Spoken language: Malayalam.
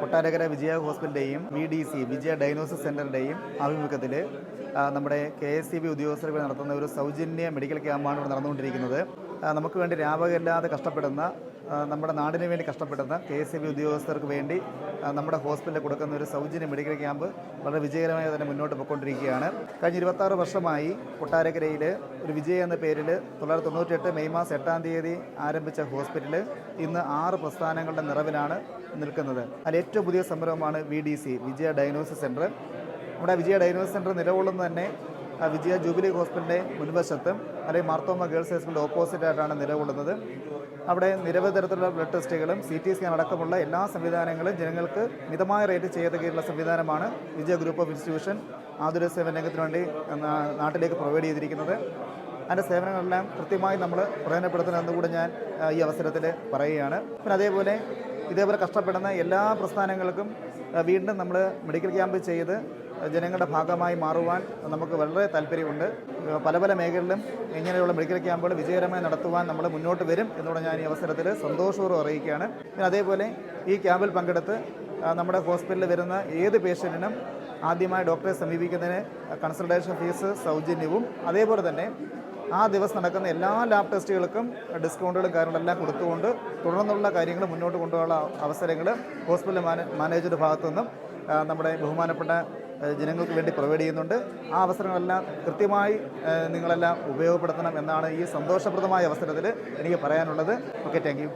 Kottarakkara Vijaya ഹോസ്പിറ്റലിന്റെയും V D C Vijaya diagnosis സെന്ററിന്റെയും ആഭിമുഖ്യത്തിൽ നമ്മുടെ കെ എസ് സി ബി ഉദ്യോഗസ്ഥർ നടത്തുന്ന ഒരു സൗജന്യ മെഡിക്കൽ ക്യാമ്പാണ് ഇവിടെ നടന്നുകൊണ്ടിരിക്കുന്നത്. നമുക്ക് വേണ്ടി രാപകമില്ലാതെ കഷ്ടപ്പെടുന്ന നമ്മുടെ നാടിന് വേണ്ടി കഷ്ടപ്പെടുന്ന കെ എസ് സി ബി ഉദ്യോഗസ്ഥർക്ക് വേണ്ടി നമ്മുടെ ഹോസ്പിറ്റലിൽ കൊടുക്കുന്ന ഒരു സൗജന്യ മെഡിക്കൽ ക്യാമ്പ് വളരെ വിജയകരമായി തന്നെ മുന്നോട്ട് പോയിക്കൊണ്ടിരിക്കുകയാണ്. കഴിഞ്ഞ ഇരുപത്താറ് വർഷമായി കൊട്ടാരക്കരയിൽ ഒരു വിജയ എന്ന പേരിൽ തൊള്ളായിരത്തി തൊണ്ണൂറ്റെട്ട് മെയ് മാസം എട്ടാം തീയതി ആരംഭിച്ച ഹോസ്പിറ്റൽ ഇന്ന് ആറ് പ്രസ്ഥാനങ്ങളുടെ നിറവിലാണ് നിൽക്കുന്നത്. അതിൽ ഏറ്റവും പുതിയ സംരംഭമാണ് V D C Vijaya diagnosis centre നമ്മുടെ വിജയ ഡയഗ്നോസിസ് സെന്റർ നിലകൊള്ളുന്നത് തന്നെ വിജയ ജൂബിലി ഹോസ്പിറ്റലിന്റെ മുൻവശത്തും അല്ലെങ്കിൽ മാർത്തോമ ഗേൾസ് ഹൈസ്കൂളിന്റെ ഓപ്പോസിറ്റ് ആയിട്ടാണ് നിലകൊള്ളുന്നത്. അവിടെ നിരവധി തരത്തിലുള്ള ബ്ലഡ് ടെസ്റ്റുകളും സി ടി സ്കാൻ അടക്കമുള്ള എല്ലാ സംവിധാനങ്ങളും ജനങ്ങൾക്ക് മിതമായ റേറ്റ് ചെയ്തകീഴുള്ള സംവിധാനമാണ് വിജയ ഗ്രൂപ്പ് ഓഫ് ഇൻസ്റ്റിറ്റ്യൂഷൻ ആതുര സേവന രംഗത്തിന് വേണ്ടി നാട്ടിലേക്ക് പ്രൊവൈഡ് ചെയ്തിരിക്കുന്നത്. അതിന്റെ സേവനങ്ങളെല്ലാം കൃത്യമായി നമ്മൾ പ്രയോജനപ്പെടുത്തണമെന്ന് കൂടെ ഞാൻ ഈ അവസരത്തിൽ പറയുകയാണ്. പിന്നെ അതേപോലെ ഇതേപോലെ കഷ്ടപ്പെടുന്ന എല്ലാ പ്രസ്ഥാനങ്ങൾക്കും വീണ്ടും നമ്മൾ മെഡിക്കൽ ക്യാമ്പ് ചെയ്ത് ജനങ്ങളുടെ ഭാഗമായി മാറുവാൻ നമുക്ക് വളരെ താല്പര്യമുണ്ട്. പല പല മേഖലകളിലും ഇങ്ങനെയുള്ള മെഡിക്കൽ ക്യാമ്പുകൾ വിജയകരമായി നടത്തുവാൻ നമ്മൾ മുന്നോട്ട് വരും എന്നുകൂടെ ഞാൻ ഈ അവസരത്തിൽ സന്തോഷപൂർവം അറിയിക്കുകയാണ്. പിന്നെ അതേപോലെ ഈ ക്യാമ്പിൽ പങ്കെടുത്ത് നമ്മുടെ ഹോസ്പിറ്റലിൽ വരുന്ന ഏത് പേഷ്യന്റിനും ആദ്യമായി ഡോക്ടറെ സമീപിക്കുന്നതിന് കൺസൾട്ടേഷൻ ഫീസ് സൗജന്യവും അതേപോലെ തന്നെ ആ ദിവസം നടക്കുന്ന എല്ലാ ലാബ് ടെസ്റ്റുകൾക്കും ഡിസ്കൗണ്ടുകളും കാര്യങ്ങളെല്ലാം കൊടുത്തുകൊണ്ട് തുടർന്നുള്ള കാര്യങ്ങൾ മുന്നോട്ട് കൊണ്ടുപോകാനുള്ള അവസരങ്ങൾ ഹോസ്പിറ്റൽ മാനേ മാനേജറുടെ ഭാഗത്തു നിന്നും നമ്മുടെ ബഹുമാനപ്പെട്ട ജനങ്ങൾക്ക് വേണ്ടി പ്രൊവൈഡ് ചെയ്യുന്നുണ്ട്. ആ അവസരങ്ങളെല്ലാം കൃത്യമായി നിങ്ങളെല്ലാം ഉപയോഗപ്പെടുത്തണം എന്നാണ് ഈ സന്തോഷപ്രദമായ അവസരത്തിൽ എനിക്ക് പറയാനുള്ളത്. Okay thank